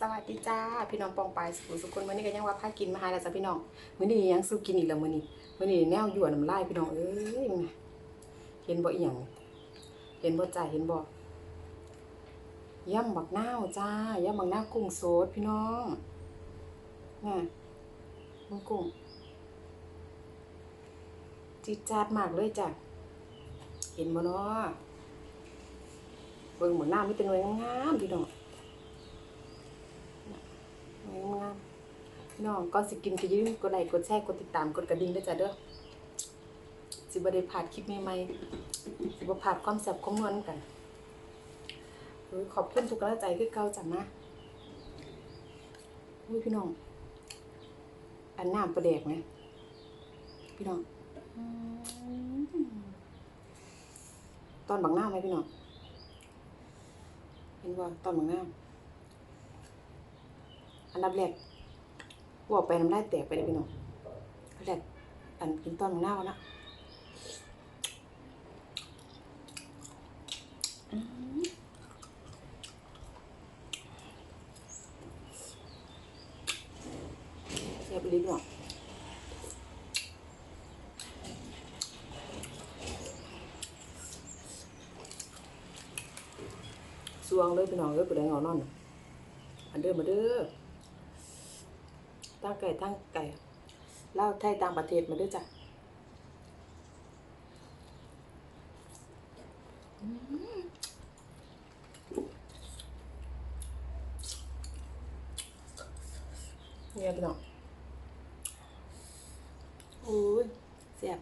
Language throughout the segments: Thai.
สวัสดีจ้าพี่น้องปองปายสุขสุขคนมื้อนี้ก็ยังว่าพากินมาหาแล้วจ้ะพี่น้องมื้อนี้ยังสู้กินอีกแล้วมื้อนี้มื้อนี้แนวยั่วน้ำลายพี่น้องเอ้ยเห็นบ่อีหยังเห็นบ่จ้าเห็นบ่ยำบักนาวจ้ายำบักนาวกุ้งสดพี่น้องน่ะมึงกุ้งจิดจาดมากเลยจ้ะเห็นบ่เนาะเบิ่งบักนามีแต่หน่วยงามๆพี่น้องามๆ น้องก่อนสิกินก็ย่าลืมกดไลค์กดแชร์กดติดตามกดกระดิ่งด้วยจ้ะเด้อสิบได้พลาดคลิปใหม่ๆสิบ่าดความแซ่บของนวลกันขอบคุณทุกกำลังใจคือเก่าจ้ะนะอุ้ยพี่น้อง อันน้ำประแดกไหมพี่น้อง ตอนบังหน้าไหมพี่น้อง เห็นว่าตอนบังหน้า อันดับแรก บอกไปน้ำได้แตกไปเลยพี่น้องอันแรกอันกินต้นมะนเน่าวนะอืมแซ่บลิ้นอะสวงเลยพี่น้องเอ้ยกูได้งอนนอนอันเดิมมาเด้อ ตั้งไก่ตั้งไก่เล่าไทยต่างประเทศมาด้วยจ้ะเนี่ยพี่น้องโอ้ยแซ่บ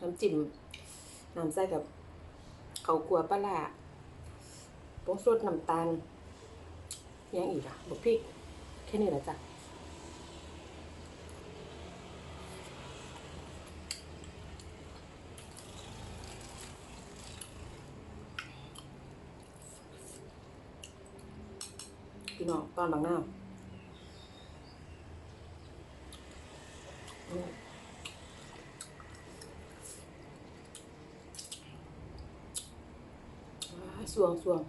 น้ำจิ้มน้ำใส่กับ เขากลัวปลาร้าผงสดน้ำตาลยังอีกอะบุกพริก แค่นี้แหละจ้ะพี่น้องตอนบางหน้าอืม ว้าย สวงสวง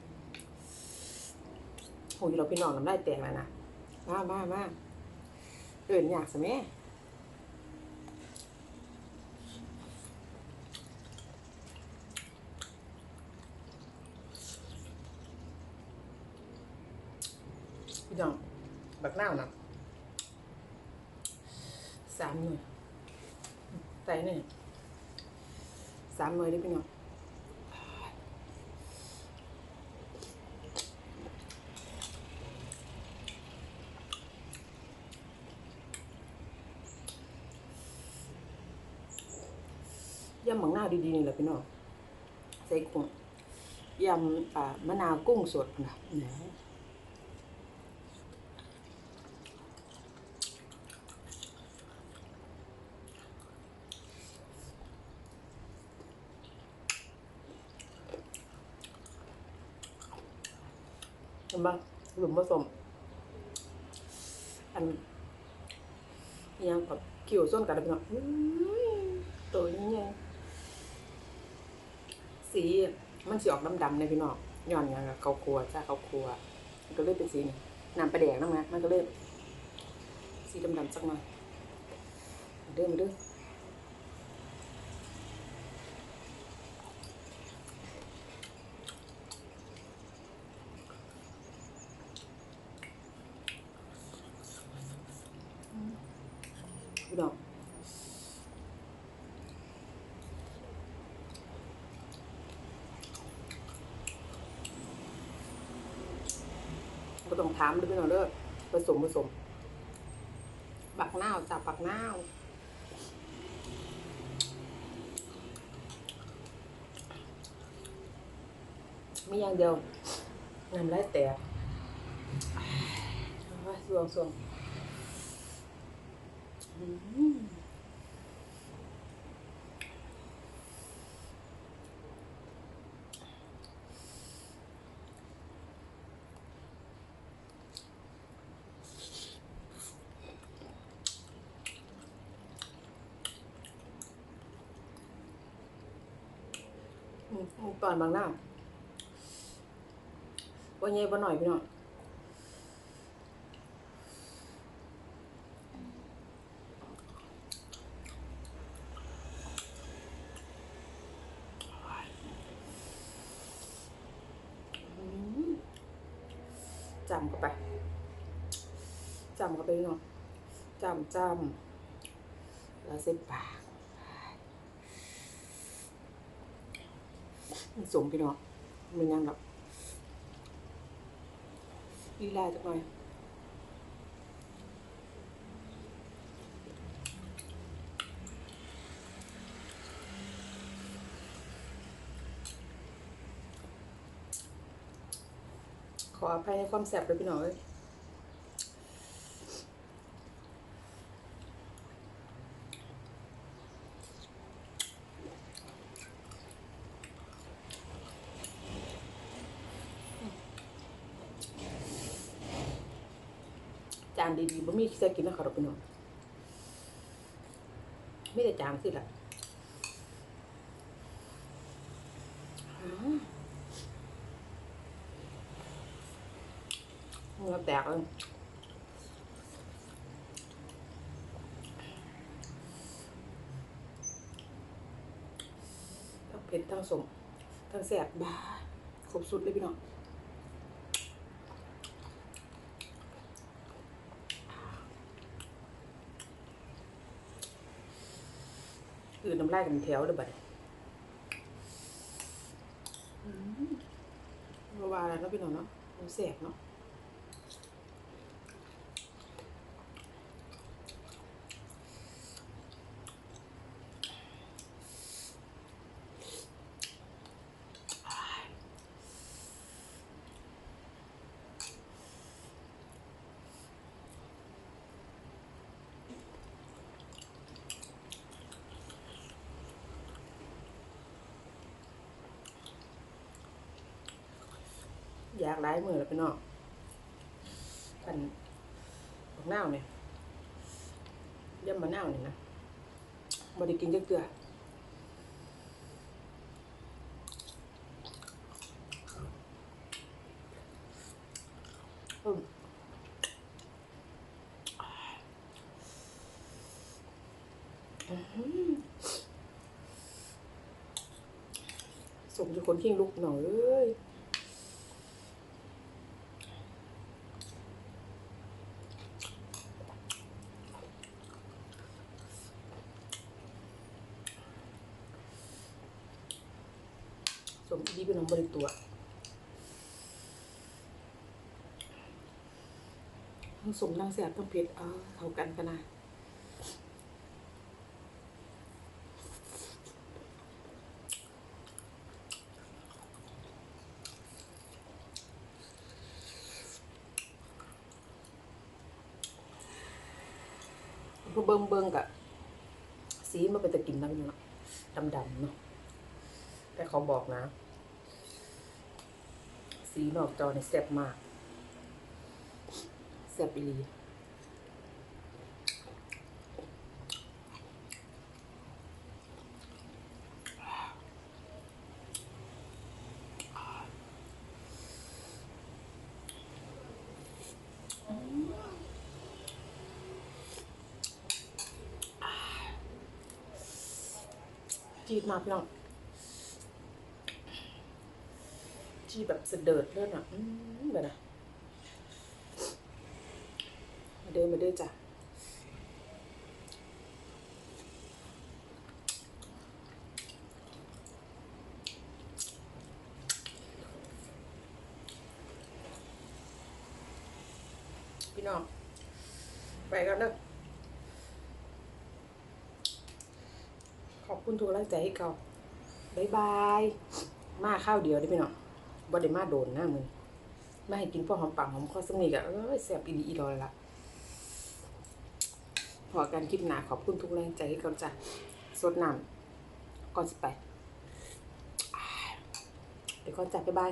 โอ้ยเราพี่น้องน้ำได้แตกแล้วนะมามามาเดินอยากสิแม่พี่น้องบักหน้าวนะสามหน่วยใส่นี่สามหน่วยเด้อพี่น้อง ยำหมังหน้าวดีๆนี่แหละพี่น้องใส่กุ้งยำอ่ามะนาวกุ้งสดนะมเห็นปะหลุมผสม อันยังกับคิวส้นกันเลยพี่น้องอื้อตัวนี้ไง สีมันสีออกดำๆเลยพี่น้องย้อนหยังเขาครัวจ้าเขาครัวมันก็เลยเป็นสีนี้น้ำปลาแดกนั่นนะมันก็เลยสีดำๆสักหน่อยเด้อมเด้อพี่น้องก็ต้อง ถามด้วยพี่น้องเด้อผสมผสมบักหน้าจับบักหน้าวมีอย่างเดียวน้ำลายแตกเอาไว้สวงสวงอืม ตอนบางหน้าว่าเย่บ่หน่อยพี่น้องจำเข้าไป จำเข้าไปพี่น้องจำจำแล้วเส้นปาก มันสมพี่น้องมันยังแบบลีลาจังหน่อยขออภัยในความแสบเลยพี่น้องานดีๆบ่มีใส่กินนะครับพี่น้องไม่แต่จานสิล่ะอืมเหงือแตกเลยทั้งเผ็ดทั้งสมทั้งแสบบ้าครบสุดเลยพี่น้อง อน้ำลายกันแถวเด้อบัดเมื่อวานแล้วเนาะพี่น้องเนาะมันแสบเนาะ อยากหลายมือแล้วพี่น้องกันบักนาวเนี่ยย่ำมะนาวนี่นะบ่ได้กินจักเกลืออืมอื้อหือสมจะคนขิงลูกหน่อยเอ้ย มดีเป็นน้องบริตัวทั้งสมทั้งแสบทั้งเผ็ดเออเท่ากันกันนะพอเบิ่งเบิ่งกะสีมันเป็นตะกินนะพี่น้องดำๆเนาะแต่เขาบอกนะ สีนอกจอเนี่ยแซ่บมากแซ่บอีหลีจีดมากพี่น้อง ที่แบบเสดิร์ดเลือดอะอืมแบบนะมาเดินมาเดินจ้ะพี่น้อง ไปกันเด้อขอบคุณทุกกำลังใจให้เขาบ๊ายบาย มาข้าวเดียวได้พี่น้อง บ่ได้มาโดนหน้ามึงมาให้กินพวกหอมปากหอมคอสักนิดอะเอ้ยแสบอีดีอีรอยละพอการคลิปหนาขอบคุณทุกแรงใจที่กำจัดสดน้ำก่อนสิไปเดี๋ยวก่อนจัดบ๊ายบาย